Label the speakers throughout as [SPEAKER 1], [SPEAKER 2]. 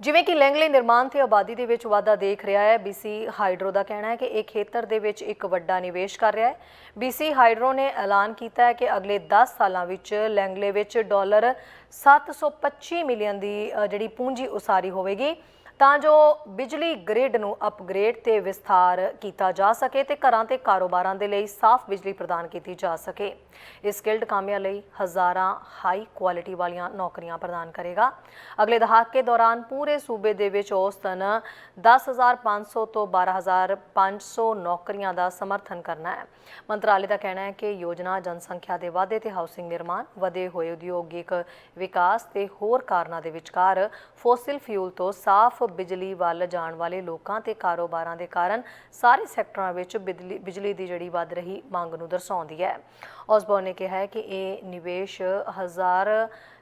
[SPEAKER 1] ਜਿਵੇਂ ਕਿ ਲੈਂਗਲੇ ਨਿਰਮਾਣ ਤੇ ਆਬਾਦੀ ਦੇ ਵਿੱਚ ਵਾਧਾ ਦੇਖ ਰਿਹਾ ਹੈ ਬੀਸੀ ਹਾਈਡਰੋ ਦਾ ਕਹਿਣਾ ਹੈ ਕਿ ਇਹ ਖੇਤਰ ਦੇ ਵਿੱਚ ਇੱਕ ਵੱਡਾ ਨਿਵੇਸ਼ ਕਰ ਰਿਹਾ ਹੈ। ਬੀਸੀ ਹਾਈਡਰੋ ਨੇ ਐਲਾਨ ਕੀਤਾ ਹੈ ਕਿ ਅਗਲੇ 10 ਸਾਲਾਂ ਵਿੱਚ ਲੈਂਗਲੇ ਵਿੱਚ ਡਾਲਰ 725 ਮਿਲੀਅਨ ਦੀ ਜਿਹੜੀ ਪੂੰਜੀ ਉਸਾਰੀ ਹੋਵੇਗੀ। ਤਾਂ ਜੋ ਬਿਜਲੀ ਗ੍ਰਿਡ ਨੂੰ ਅਪਗ੍ਰੇਡ ਤੇ ਵਿਸਥਾਰ ਕੀਤਾ ਜਾ ਸਕੇ ਤੇ ਘਰਾਂ ਤੇ ਕਾਰੋਬਾਰਾਂ ਦੇ ਲਈ ਸਾਫ਼ ਬਿਜਲੀ ਪ੍ਰਦਾਨ ਕੀਤੀ ਜਾ ਸਕੇ। ਇਸ ਸਕਿਲਡ ਕਾਮਿਆਂ ਲਈ ਹਜ਼ਾਰਾਂ ਹਾਈ ਕੁਆਲਿਟੀ ਵਾਲੀਆਂ ਨੌਕਰੀਆਂ ਪ੍ਰਦਾਨ ਕਰੇਗਾ। ਅਗਲੇ ਦਹਾਕੇ ਦੌਰਾਨ ਪੂਰੇ ਸੂਬੇ ਦੇ ਵਿੱਚ ਔਸਤਨ 10500 ਤੋਂ 12500 ਨੌਕਰੀਆਂ ਦਾ ਸਮਰਥਨ ਕਰਨਾ ਹੈ। ਮੰਤਰਾਲੇ ਦਾ ਕਹਿਣਾ ਹੈ ਕਿ ਯੋਜਨਾ ਜਨਸੰਖਿਆ ਦੇ ਵਾਧੇ ਤੇ ਹਾਊਸਿੰਗ ਨਿਰਮਾਣ, ਵਧੇ ਹੋਏ ਉਦਯੋਗਿਕ ਵਿਕਾਸ ਤੇ ਹੋਰ ਕਾਰਨਾਂ ਦੇ ਵਿਚਕਾਰ ਫੋਸਿਲ ਫਿਊਲ ਤੋਂ ਸਾਫ਼ ਬਿਜਲੀ ਵੱਲ ਜਾਣ ਵਾਲੇ ਲੋਕਾਂ ਤੇ ਕਾਰੋਬਾਰਾਂ ਦੇ ਕਾਰਨ ਸਾਰੇ ਸੈਕਟਰਾਂ ਵਿੱਚ ਬਿਜਲੀ ਬਿਜਲੀ ਦੀ ਜਿਹੜੀ ਵੱਧ ਰਹੀ ਮੰਗ ਨੂੰ ਦਰਸਾਉਂਦੀ ਹੈ। ਔਸਬੋਰਨ ਨੇ ਕਿਹਾ ਹੈ ਕਿ ਇਹ ਨਿਵੇਸ਼ ਹਜ਼ਾਰ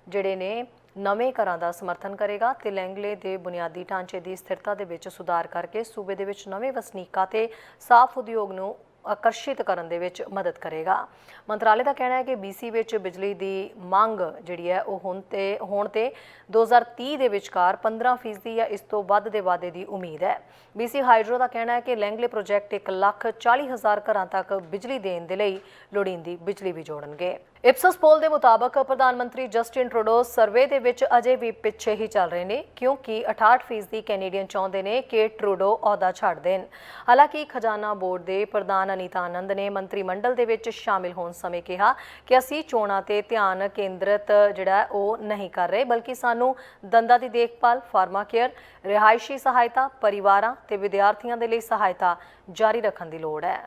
[SPEAKER 1] ਜਿਹੜੇ ਨੇ ਨਵੇਂ ਘਰਾਂ ਦਾ ਸਮਰਥਨ ਕਰੇਗਾ ਤੇ ਲੈਂਗਲੇ ਦੇ ਬੁਨਿਆਦੀ ਢਾਂਚੇ ਦੀ ਸਥਿਰਤਾ ਦੇ ਵਿੱਚ ਸੁਧਾਰ ਕਰਕੇ ਸੂਬੇ ਦੇ ਵਿੱਚ ਨਵੇਂ ਵਸਨੀਕਾਂ ਤੇ ਸਾਫ਼ ਉਦਯੋਗ ਨੂੰ ਆਕਰਸ਼ਿਤ ਕਰਨ ਦੇ ਵਿੱਚ ਮਦਦ ਕਰੇਗਾ। ਮੰਤਰਾਲੇ ਦਾ ਕਹਿਣਾ ਹੈ ਕਿ BC ਵਿੱਚ ਬਿਜਲੀ ਦੀ ਮੰਗ ਜਿਹੜੀ ਹੈ ਉਹ ਹੁਣ ਤੇ, ਹੋਣ ਤੇ 2030 ਦੇ ਵਿਚਕਾਰ 15% ਜਾਂ ਇਸ ਤੋਂ ਵੱਧ ਦੇ ਵਾਧੇ ਦੀ ਉਮੀਦ ਹੈ। BC ਹਾਈਡਰੋ ਦਾ ਕਹਿਣਾ ਹੈ ਕਿ ਲੈਂਗਲੇ ਪ੍ਰੋਜੈਕਟ 1 ਲੱਖ 40 ਹਜ਼ਾਰ ਘਰਾਂ ਤੱਕ ਬਿਜਲੀ ਦੇਣ ਦੇ ਲਈ ਲੋੜੀਂਦੀ ਬਿਜਲੀ ਵੀ ਜੋੜਨਗੇ। ਇਪਸਸ ਪੋਲ ਦੇ ਮੁਤਾਬਕ ਪ੍ਰਧਾਨ ਮੰਤਰੀ ਜਸਟਿਨ ਟਰੂਡੋ ਸਰਵੇ ਦੇ ਵਿੱਚ ਅਜੇ ਵੀ ਪਿੱਛੇ ਹੀ ਚੱਲ ਰਹੇ ਨੇ, ਕਿਉਂਕਿ 68% ਕੈਨੇਡੀਅਨ ਚਾਹੁੰਦੇ ਨੇ ਕਿ ਟਰੂਡੋ ਅਹੁਦਾ ਛੱਡ ਦੇਣ। ਹਾਲਾਂਕਿ ਖਜ਼ਾਨਾ ਬੋਰਡ ਦੇ ਪ੍ਰਧਾਨ ਅਨੀਤਾ ਆਨੰਦ ਨੇ ਮੰਤਰੀ ਮੰਡਲ ਦੇ ਵਿੱਚ ਸ਼ਾਮਿਲ ਹੋਣ ਸਮੇਂ ਕਿਹਾ ਕਿ ਅਸੀਂ ਚੋਣਾਂ ਤੇ ਧਿਆਨ ਕੇਂਦਰਿਤ ਜਿਹੜਾ ਉਹ ਨਹੀਂ ਕਰ ਰਹੇ, ਬਲਕਿ ਸਾਨੂੰ ਦੰਦਾਂ ਦੀ ਦੇਖਭਾਲ, ਫਾਰਮਾ ਕੇਅਰ, ਰਿਹਾਇਸ਼ੀ ਸਹਾਇਤਾ, ਪਰਿਵਾਰਾਂ ਤੇ ਵਿਦਿਆਰਥੀਆਂ ਦੇ ਲਈ ਸਹਾਇਤਾ ਜਾਰੀ ਰੱਖਣ ਦੀ ਲੋੜ ਹੈ।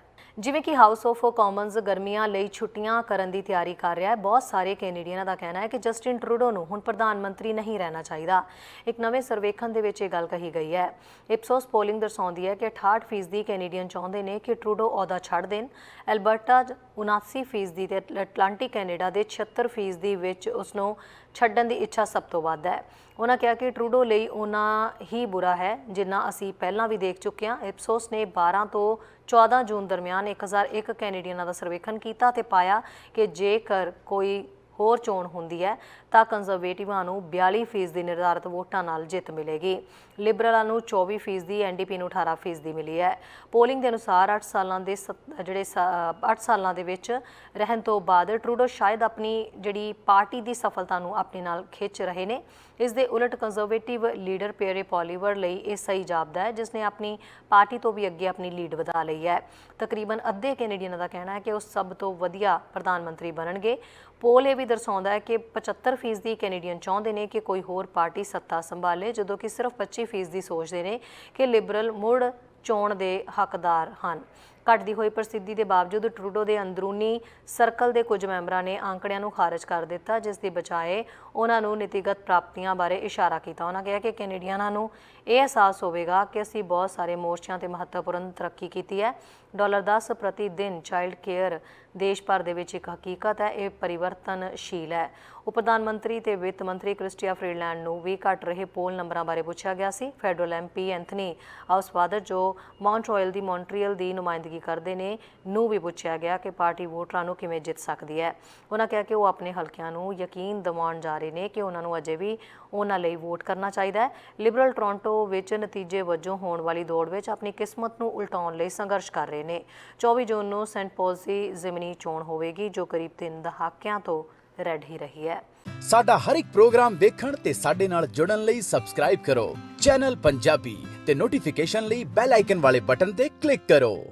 [SPEAKER 1] ਜਿਵੇਂ ਕਿ ਹਾਊਸ ਆਫ ਕਾਮਨਸ ਗਰਮੀਆਂ ਲਈ ਛੁੱਟੀਆਂ ਕਰਨ ਦੀ ਤਿਆਰੀ ਕਰ ਰਿਹਾ ਹੈ। ਬਹੁਤ ਸਾਰੇ ਕੈਨੇਡੀਅਨਾਂ ਦਾ ਕਹਿਣਾ ਹੈ ਕਿ ਜਸਟਿਨ ਟਰੂਡੋ ਨੂੰ ਹੁਣ ਪ੍ਰਧਾਨ ਮੰਤਰੀ ਨਹੀਂ ਰਹਿਣਾ ਚਾਹੀਦਾ। ਇੱਕ ਨਵੇਂ ਸਰਵੇਖਣ ਦੇ ਵਿੱਚ ਇਹ ਗੱਲ ਕਹੀ ਗਈ ਹੈ। ਇਪਸੋਸ ਪੋਲਿੰਗ ਦਰਸਾਉਂਦੀ ਹੈ ਕਿ 68% ਕੈਨੇਡੀਅਨ ਚਾਹੁੰਦੇ ਨੇ ਕਿ ਟਰੂਡੋ ਅਹੁਦਾ ਛੱਡ ਦੇਣ। ਐਲਬਰਟਾ 79% ਤੇ ਅਟਲਾਂਟਿਕ ਕੈਨੇਡਾ ਦੇ 76% ਵਿੱਚ ਉਸ ਨੂੰ ਛੱਡਣ ਦੀ ਇੱਛਾ ਸਭ ਤੋਂ ਵੱਧ ਹੈ। ਉਹਨਾਂ ਕਿਹਾ ਕਿ ਟਰੂਡੋ ਲਈ ਉਹਨਾਂ ਹੀ ਬੁਰਾ ਹੈ, ਜਿੰਨਾ ਅਸੀਂ ਪਹਿਲਾਂ ਵੀ ਦੇਖ ਚੁੱਕੇ ਹਾਂ। ਇਪਸੋਸ ਨੇ 12 ਤੋਂ 14 ਜੂਨ ਦਰਮਿਆਨ 1001 ਕੈਨੇਡੀਅਨਾਂ ਦਾ ਸਰਵੇਖਣ ਕੀਤਾ ਤੇ ਪਾਇਆ ਕਿ ਜੇਕਰ ਕੋਈ ਹੋਰ ਚੋਣ ਹੁੰਦੀ ਹੈ, ਤਾਂ ਕੰਜ਼ਰਵੇਟਿਵਾਂ ਨੂੰ 42% ਦੀ ਨਿਰਧਾਰਤ ਵੋਟਾਂ ਨਾਲ ਜਿੱਤ ਮਿਲੇਗੀ। ਲਿਬਰਲਾਂ ਨੂੰ 24% ਦੀ ਐਨਡੀਪੀ ਨੂੰ 18% ਦੀ ਮਿਲੀ ਹੈ। ਪੋਲਿੰਗ ਦੇ ਅਨੁਸਾਰ 8 ਸਾਲਾਂ ਦੇ ਸੱਤ- ਜਿਹੜੇ 8 ਸਾਲਾਂ ਦੇ ਵਿੱਚ ਰਹਿਣ ਤੋਂ ਬਾਅਦ ਟਰੂਡੋ ਸ਼ਾਇਦ ਆਪਣੀ ਜਿਹੜੀ ਪਾਰਟੀ ਦੀ ਸਫਲਤਾ ਨੂੰ ਆਪਣੇ ਨਾਲ ਖਿੱਚ ਰਹੇ ਨੇ। ਇਸ ਦੇ ਉਲਟ ਕੰਜ਼ਰਵੇਟਿਵ ਲੀਡਰ ਪੀਅਰੇ ਪੋਲੀਵਰ ਲਈ ਇਹ ਸਹੀ ਜਾਪਦਾ ਹੈ ਜਿਸ ਨੇ ਆਪਣੀ ਪਾਰਟੀ ਤੋਂ ਵੀ ਅੱਗੇ ਆਪਣੀ ਲੀਡ ਵਧਾ ਲਈ ਹੈ। ਤਕਰੀਬਨ ਅੱਧੇ ਕੈਨੇਡੀਅਨਾਂ ਦਾ ਕਹਿਣਾ ਹੈ ਕਿ ਉਹ ਸਭ ਤੋਂ ਵਧੀਆ ਪ੍ਰਧਾਨ ਮੰਤਰੀ ਬਣਨਗੇ। ਪੋਲ ਇਹ ਵੀ ਦਰਸਾਉਂਦਾ ਹੈ ਕਿ 75% ਦੀ ਕੈਨੇਡੀਅਨ ਚਾਹੁੰਦੇ ਨੇ ਕਿ ਕੋਈ ਹੋਰ ਪਾਰਟੀ ਸੱਤਾ ਸੰਭਾਲੇ, ਜਦੋਂ ਕਿ ਸਿਰਫ 25% ਦੀ ਸੋਚਦੇ ਨੇ ਕਿ ਲਿਬਰਲ ਮੁੜ ਚੋਣ ਦੇ ਹੱਕਦਾਰ ਹਨ। ਘਟਦੀ ਹੋਈ ਪ੍ਰਸਿੱਧੀ ਦੇ ਬਾਵਜੂਦ ਟਰੂਡੋ ਦੇ ਅੰਦਰੂਨੀ ਸਰਕਲ ਦੇ ਕੁਝ ਮੈਂਬਰਾਂ ਨੇ ਆંકੜਿਆਂ ਨੂੰ ਖਾਰਜ ਕਰ ਦਿੱਤਾ, ਜਿਸ ਦੀ ਬਜਾਏ ਉਹਨਾਂ ਨੂੰ ਨੀਤੀਗਤ ਪ੍ਰਾਪਤੀਆਂ ਬਾਰੇ ਇਸ਼ਾਰਾ ਕੀਤਾ। ਉਹਨਾਂ ਕਿਹਾ ਕਿ ਕੈਨੇਡੀਅਨਾਂ ਨੂੰ ਇਹ ਅਹਿਸਾਸ ਹੋਵੇਗਾ ਕਿ ਅਸੀਂ ਬਹੁਤ ਸਾਰੇ ਮੋਰਚਿਆਂ ਤੇ ਮਹੱਤਵਪੂਰਨ ਤਰੱਕੀ ਕੀਤੀ ਹੈ। ਡਾਲਰ 10 ਪ੍ਰਤੀ ਦਿਨ ਚਾਈਲਡ ਕੇਅਰ ਦੇਸ਼ ਭਰ ਦੇ ਵਿੱਚ ਇੱਕ ਹਕੀਕਤ ਹੈ, ਇਹ ਪਰਿਵਰਤਨਸ਼ੀਲ ਹੈ। ਉਪ ਪ੍ਰਧਾਨ ਮੰਤਰੀ ਤੇ ਵਿੱਤ ਮੰਤਰੀ ਕ੍ਰਿਸਟੀਆ ਫਰੀਡਲੈਂਡ ਨੂੰ ਵੀ ਘਟ ਰਹੇ ਪੋਲ ਨੰਬਰਾਂ ਬਾਰੇ ਪੁੱਛਿਆ ਗਿਆ ਸੀ। ਫੈਡਰਲ ਐਮਪੀ ਐਂਥਨੀ ਹਾਊਸਵਾਦਰ ਜੋ ਮੌਂਟਰੋਇਲ ਦੀ ਮੌਂਟਰੀਅਲ ਦੀ ਨੁਮਾਇੰਦਗੀ ਕਰਦੇ ਨੇ, ਨੂੰ ਵੀ ਪੁੱਛਿਆ ਗਿਆ ਕਿ ਪਾਰਟੀ ਵੋਟਰਾਂ ਨੂੰ ਕਿਵੇਂ ਜਿੱਤ ਸਕਦੀ ਹੈ। ਉਹਨਾਂ ਕਿਹਾ ਕਿ ਉਹ ਆਪਣੇ ਹਲਕਿਆਂ ਨੂੰ ਯਕੀਨ ਦਿਵਾਉਣ ਜਾ ਰਹੇ ਨੇ ਕਿ ਉਹਨਾਂ ਨੂੰ ਅਜੇ ਵੀ ਉਹਨਾਂ ਲਈ ਵੋਟ ਕਰਨਾ ਚਾਹੀਦਾ ਹੈ। ਲਿਬਰਲ ਟੋਰਾਂਟੋ ਵਿੱਚ ਨਤੀਜੇ ਵਜੋਂ ਹੋਣ ਵਾਲੀ ਦੌੜ ਵਿੱਚ ਆਪਣੀ ਕਿਸਮਤ ਨੂੰ ਉਲਟਾਉਣ ਲਈ ਸੰਘਰਸ਼ ਕਰ ਰਹੇ ਨੇ। 24 ਜੂਨ ਨੂੰ ਸੈਂਟ ਪੌਲਸੀ ਜ਼ਿਮਨੀ ਚੋਣ ਹੋਵੇਗੀ, ਜੋ ਕਰੀਬ 3 ਦਹਾਕਿਆਂ ਤੋਂ ਰੈਡ ਹੀ ਰਹੀ ਹੈ।
[SPEAKER 2] ਸਾਡਾ ਹਰ ਇੱਕ ਪ੍ਰੋਗਰਾਮ ਦੇਖਣ ਤੇ ਸਾਡੇ ਨਾਲ ਜੁੜਨ ਲਈ ਸਬਸਕ੍ਰਾਈਬ ਕਰੋ। ਚੈਨਲ ਪੰਜਾਬੀ ਤੇ ਨੋਟੀਫਿਕੇਸ਼ਨ ਲਈ ਬੈਲ ਆਈਕਨ ਵਾਲੇ ਬਟਨ ਤੇ ਕਲਿੱਕ ਕਰੋ।